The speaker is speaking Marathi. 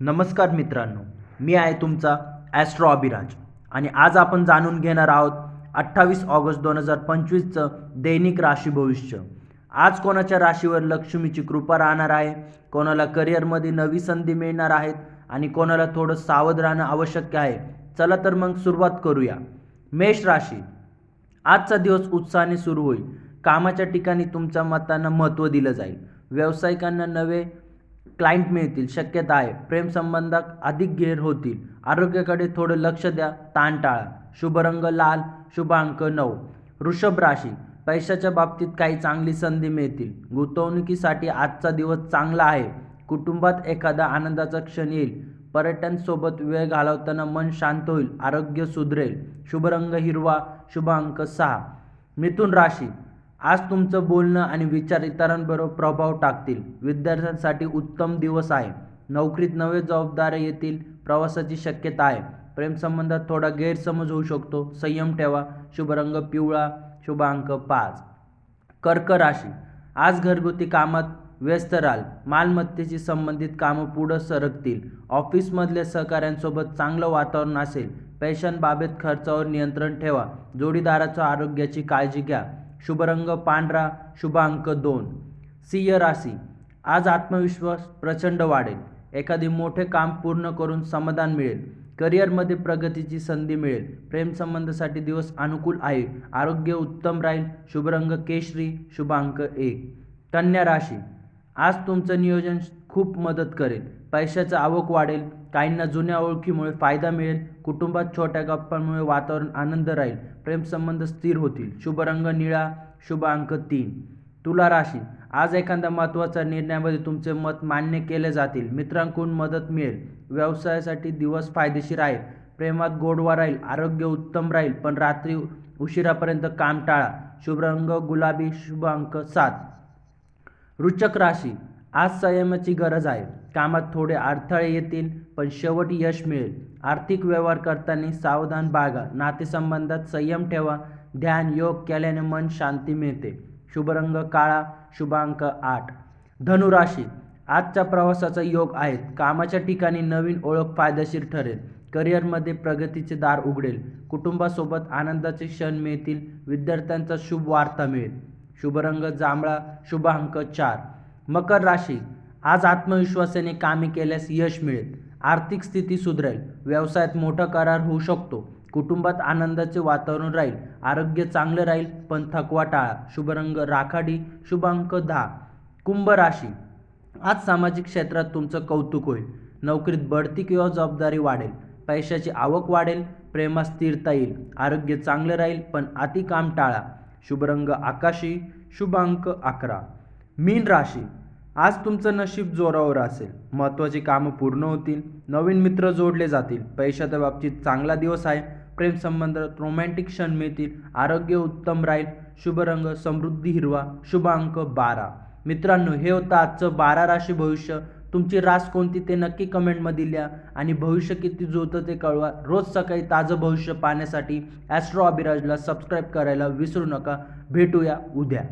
नमस्कार मित्रांनो मी आहे तुमचा ॲस्ट्रो अभिराज आणि आज आपण जाणून घेणार आहोत अठ्ठावीस ऑगस्ट दोन हजार पंचवीसचं दैनिक राशी भविष्य. आज कोणाच्या राशीवर लक्ष्मीची कृपा राहणार आहे कोणाला करिअरमध्ये नवी संधी मिळणार आहेत आणि कोणाला थोडं सावध राहणं आवश्यक आहे चला तर मग सुरुवात करूया. मेष राशी आजचा दिवस उत्साहाने सुरू होईल. कामाच्या ठिकाणी तुमच्या मतांना महत्त्व दिलं जाईल. व्यावसायिकांना नवे क्लायंट मिळतील शक्यता आहे. प्रेमसंबंधात अधिक गेर होतील. आरोग्याकडे थोडं लक्ष द्या. ताण टाळा. शुभ रंग लाल शुभ अंक नऊ. वृषभ राशी. पैशाच्या बाबतीत काही चांगली संधी मिळतील. गुंतवणुकीसाठी आजचा दिवस चांगला आहे. कुटुंबात एखादा आनंदाचा क्षण येईल. पर्यटनसोबत वेळ घालवताना मन शांत होईल. आरोग्य सुधरेल. शुभ रंग हिरवा शुभ अंक सहा. मिथुन राशी. आज तुमचं बोलणं आणि विचार इतरांबरोबर प्रभाव टाकतील. विद्यार्थ्यांसाठी उत्तम दिवस आहे. नोकरीत नवे जबाबदाऱ्या येतील. प्रवासाची शक्यता आहे. प्रेमसंबंधात थोडा गैरसमज होऊ शकतो. संयम ठेवा. शुभ रंग पिवळा. शुभ अंक पाच. कर्क राशी. आज घरगुती कामात व्यस्त राहाल. मालमत्तेशी संबंधित कामं पुढं सरकतील. ऑफिसमधल्या सहकाऱ्यांसोबत चांगलं वातावरण असेल. पैशांबाबत खर्चावर नियंत्रण ठेवा. जोडीदाराच्या आरोग्याची काळजी घ्या. शुभ रंग पांढरा शुभ अंक दोन. सिंह राशी. आज आत्मविश्वास प्रचंड वाढेल. एखादे मोठे काम पूर्ण करून समाधान मिळेल. करिअरमध्ये प्रगतीची संधी मिळेल. प्रेमसंबंधासाठी दिवस अनुकूल आहे. आरोग्य उत्तम राहील. शुभ रंग केशरी शुभ अंक एक. कन्या राशी. आज तुमचं नियोजन खूप मदत करेल. पैशाचं आवक वाढेल. काहींना जुन्या ओळखीमुळे फायदा मिळेल. कुटुंबात छोट्या गप्पांमुळे वातावरण आनंद राहील. प्रेमसंबंध स्थिर होतील. शुभ रंग निळा शुभ अंक तीन. तुला राशी. आज एखाद्या महत्त्वाच्या निर्णयामध्ये तुमचे मत मान्य केले जातील. मित्रांकडून मदत मिळेल. व्यवसायासाठी दिवस फायदेशीर आहे. प्रेमात गोडवा राहील. आरोग्य उत्तम राहील. पण रात्री उशिरापर्यंत काम टाळा. शुभ रंग गुलाबी शुभ अंक सात. रुचक राशी. आज संयमाची गरज आहे. कामात थोडे अडथळे येतील पण शेवट यश मिळेल. आर्थिक व्यवहार करताना सावधान बागा नातेसंबंधात संयम ठेवा. ध्यान योग केल्याने मन शांती मिळते. शुभरंग काळा शुभांक आठ. धनुराशी. आजच्या प्रवासाचा योग आहेत कामाच्या ठिकाणी नवीन ओळख फायदेशीर ठरेल. करिअरमध्ये प्रगतीचे दार उघडेल. कुटुंबासोबत आनंदाचे क्षण मिळतील. विद्यार्थ्यांचा शुभ वार्ता मिळेल. शुभरंग जांभळा शुभांक चार. मकर राशी. आज आत्मविश्वासाने कामे केल्यास यश मिळेल. आर्थिक स्थिती सुधरेल. व्यवसायात मोठा करार होऊ शकतो. कुटुंबात आनंदाचे वातावरण राहील. आरोग्य चांगलं राहील पण थकवा टाळा. शुभरंग राखाडी शुभ अंक दहा. कुंभ राशी. आज सामाजिक क्षेत्रात तुमचं कौतुक होईल. नोकरीत बढती किंवा जबाबदारी वाढेल. पैशाची आवक वाढेल. प्रेमात स्थिरता येईल. आरोग्य चांगलं राहील पण अति काम टाळा. शुभरंग आकाशी. शुभ अंक अकरा. मीन राशी. आज तुमचं नशीब जोरावर असेल. महत्त्वाची कामं पूर्ण होतील. नवीन मित्र जोडले जातील. पैशाच्या बाबतीत चांगला दिवस आहे. प्रेमसंबंधात रोमॅन्टिक क्षण मिळतील. आरोग्य उत्तम राहील. शुभ रंग समृद्धी हिरवा. शुभ अंक बारा. मित्रांनो हे होतं आजचं बारा राशी भविष्य. तुमची रास कोणती ते नक्की कमेंटमध्ये लिहा आणि भविष्य किती जुळतं ते कळवा. रोज सकाळी ताजं भविष्य पाहण्यासाठी ॲस्ट्रो अभिराजला सबस्क्राईब करायला विसरू नका. भेटूया उद्या.